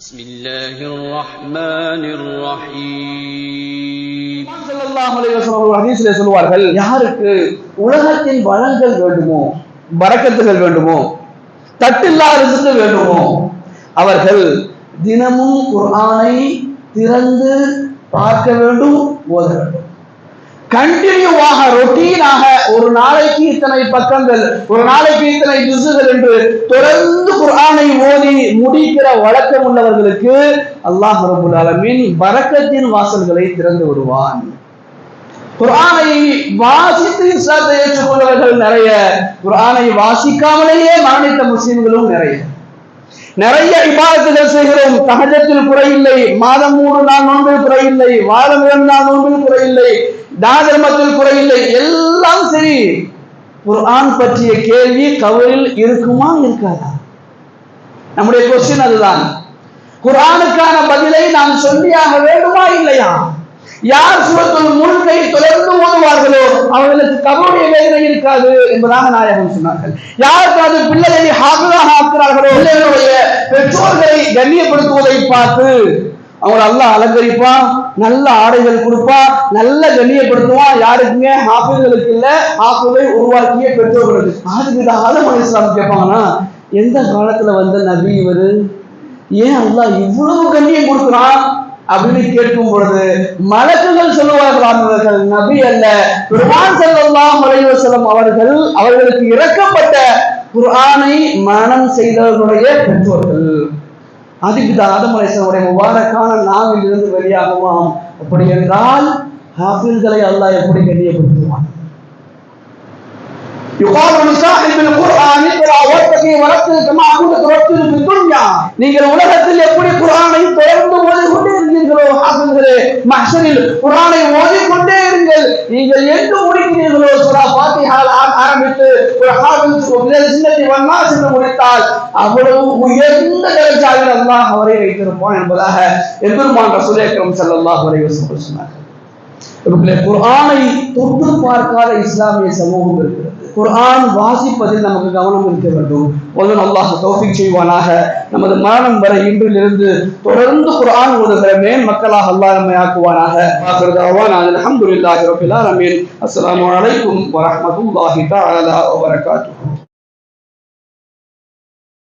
بسم الله الرحمن الرحيم ஸல்லல்லாஹு அலைஹி வஸல்லம் அவர்கள் ஹதீஸிலே சொல்வார்கள் யாருக்கு உலகத்தின் வளங்கள் வேண்டுமோ பரக்கத்துகள் வேண்டுமோ தட்டில்லா ரிசுக்கு வேண்டுமோ அவர்கள் தினமும் குர்ஆனை திறந்து பார்க்க வேண்டும் ஓத வேண்டும் கண்டினியூவாக ரொட்டீனாக ஒரு நாளைக்கு இத்தனை பக்கங்கள் ஒரு நாளைக்கு இத்தனை திசுகள் என்று தொடர்ந்து குர்ஆனை ஓதி முடிக்கிற வழக்கம் உள்ளவர்களுக்கு அல்லாஹ் ரபுல் அலமின் வரக்கத்தின் வாசல்களை திறந்து விடுவான். குரானை வாசித்து இஸ்லாத்தை ஏற்றுக்கொண்டவர்கள் நிறைய குரானை வாசிக்காமலேயே மரணித்த முஸ்லிம்களும் நிறைய. நிறைய இபாதத்துகள் செய்கிறோம். தகஜத்தில் குறையில்லை. மாதம் மூணு நாள் நோன்பில் குறையில்லை. வாரம் இரண்டு நாள் நோன்பில் குறையில்லை. தாதர்மத்தில் குறையில்லை எல்லாம் சரி. குர்ஆன் பற்றிய கேள்வி கவரில் இருக்குமா இருக்காதா? நம்முடைய கொஸ்டின் அதுதான். குர்ஆனுக்கான பதிலை நாம் சொல்லியாக வேண்டுமா இல்லையா? யார் சூரத்துல் முழுக்கை தொடர்ந்து ஓதுவார்களோ அவர்களுக்கு கபருடைய வேதனை இருக்காது என்பதாக நாயகம் சொன்னார்கள். யார் தனது பிள்ளைகளை ஹாஃபிதாக ஆக்குறார்களோ பிள்ளைகளுடைய பெற்றோர்களை கண்ணியப்படுத்துவதை பார்த்து அவங்கள நல்லா அலங்கரிப்பான் நல்ல ஆடைகள் கொடுப்பான் நல்ல கண்ணியப்படுத்துவான் யாருக்குமே ஆப்பிள்களுக்கு இல்ல ஆப்பிளை உருவாக்கிய பெற்றோர்களுக்கு அதுக்கு இந்த ஆதம் அலிஸ்லாம் கேட்பாங்கன்னா எந்த காலத்துல வந்த நபி இவர்? ஏன் அல்லா இவ்வளவு கண்ணியம் கொடுக்குறான்? அப்படின்னு கேட்கும் பொழுது மலக்குகள் சொல்லுவார்கள் அவர்கள் நபி அல்ல. குர்ஆன் ஸல்லல்லாஹு அலைஹி வஸல்லம் அவர்கள் அவர்களுக்கு இறக்கப்பட்ட குர்ஆனை மனம் செய்தவர்களுடைய பெற்றோர்கள். அதுக்கு தான் ஆதம் அலைஹிஸ்ஸலாமுடைய முபாரக்கான நாவில் இருந்து வெளியாகுமாம் அப்படி என்றால் ஹாஃபில்களை அல்லாஹ் எப்படி கண்ணியப்படுத்துவான் يقال لصاحب القرآن اقرأ واتقي ورتل كما كنت ترتل في الدنيا நீங்கள் உலகத்தில் எப்படி குர்ஆனை தொடர்ந்து ஓதிக்கொண்டே இருந்தீர்களோ ஹாஃபில்களே மஹ்ஷரில் குர்ஆனை ஓதிக்கொண்டே இருங்கள் நீங்கள் எங்கு முடிக்கிறீர்களோ சூரா ஃபாத்திஹால் ஆரம்பித்து ஒரு ஹாஃபில் மினல் ஜின்னத்தி வன்னாஸ் என்று முடித்தால் அவ்வளவு உயர்ந்த தரஜாவில் அல்லாஹ் அவரை வைத்திருப்பான் என்பதாக எம்பெருமான் ரசூல் செல்லல்லாஹ் அவரை சொன்னார்கள். குர்ஆனை தொட்டு பார்க்காத இஸ்லாமிய சமூகம் இருக்கிறது. குர்ஆன் வாசிப்பதில் நமக்கு கவனம் இருக்க வேண்டும். முதல் அல்லாஹ் தௌஃபிக் செய்வானாக. நமது மரணம் வரை இன்றிலிருந்து தொடர்ந்து குர்ஆன் ஓதுகிற மேன் மக்களாக அல்லாஹ் நம்மை ஆக்குவானாக. ஆகிறதாவான் அல்ஹம்துலில்லாஹி ரப்பில் ஆலமீன். அஸ்ஸலாமு அலைக்கும் வரஹ்மத்துல்லாஹி தஆலா